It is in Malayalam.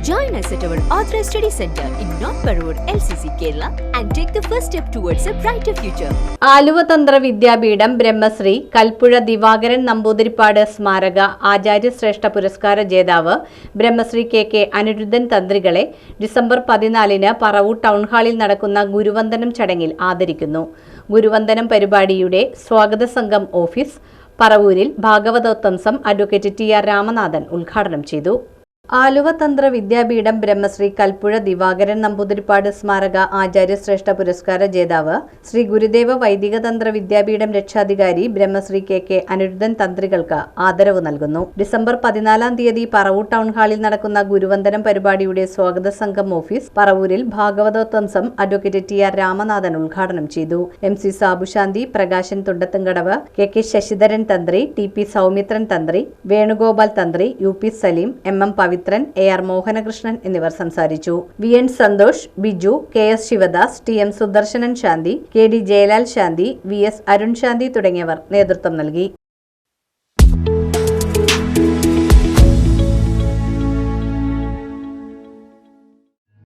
Join us at our Authorized Study Center in North Parur, LCC, Kerala, and take the first step towards a brighter future. ആലുവതന്ത്ര വിദ്യാപീഠം ബ്രഹ്മശ്രീ കൽപ്പുഴ ദിവാകരൻ നമ്പൂതിരിപ്പാട് സ്മാരക ആചാര്യശ്രേഷ്ഠ പുരസ്കാര ജേതാവ് ബ്രഹ്മശ്രീ കെ കെ അനിരുദ്ധൻ തന്ത്രികളെ ഡിസംബർ പതിനാലിന് പറവൂർ ടൗൺ ഹാളിൽ നടക്കുന്ന ഗുരുവന്ദനം ചടങ്ങിൽ ആദരിക്കുന്നു ഗുരുവന്ദനം പരിപാടിയുടെ സ്വാഗത സംഘം ഓഫീസ് പറവൂരിൽ ഭാഗവതോത്തംസം അഡ്വക്കേറ്റ് ടി ആർ രാമനാഥൻ ഉദ്ഘാടനം ചെയ്തു ആലുവ തന്ത്ര വിദ്യാപീഠം ബ്രഹ്മശ്രീ കൽപ്പുഴ ദിവാകരൻ നമ്പൂതിരിപ്പാട് സ്മാരക ആചാര്യശ്രേഷ്ഠ പുരസ്കാര ജേതാവ് ശ്രീ ഗുരുദേവ വൈദിക തന്ത്ര വിദ്യാപീഠം രക്ഷാധികാരി ബ്രഹ്മശ്രീ കെ കെ അനിരുദ്ധൻ തന്ത്രികൾക്ക് ആദരവ് നൽകുന്നു. ഡിസംബർ പതിനാലാം തീയതി പറവൂർ ടൗൺ ഹാളിൽ നടക്കുന്ന ഗുരുവന്ദനം പരിപാടിയുടെ സ്വാഗത സംഘം ഓഫീസ് പറവൂരിൽ ഭാഗവതോത്തംസം അഡ്വക്കേറ്റ് ടി ആർ രാമനാഥൻ ഉദ്ഘാടനം ചെയ്തു. M C Sabushanthi Prakashan Thundathumkadavu K K Sasidharan Thanthri T P Soumithran Thanthri Venugopal Thanthri U P Saleem M M Pavithran A R Mohanakrishnan എന്നിവർ സംസാരിച്ചു. V N Santhosh Biju K S Sivadas T M Sudarsanan Shanthi K D Jayalal Shanthi V S Arun Shanthi തുടങ്ങിയവർ നേതൃത്വം നൽകി.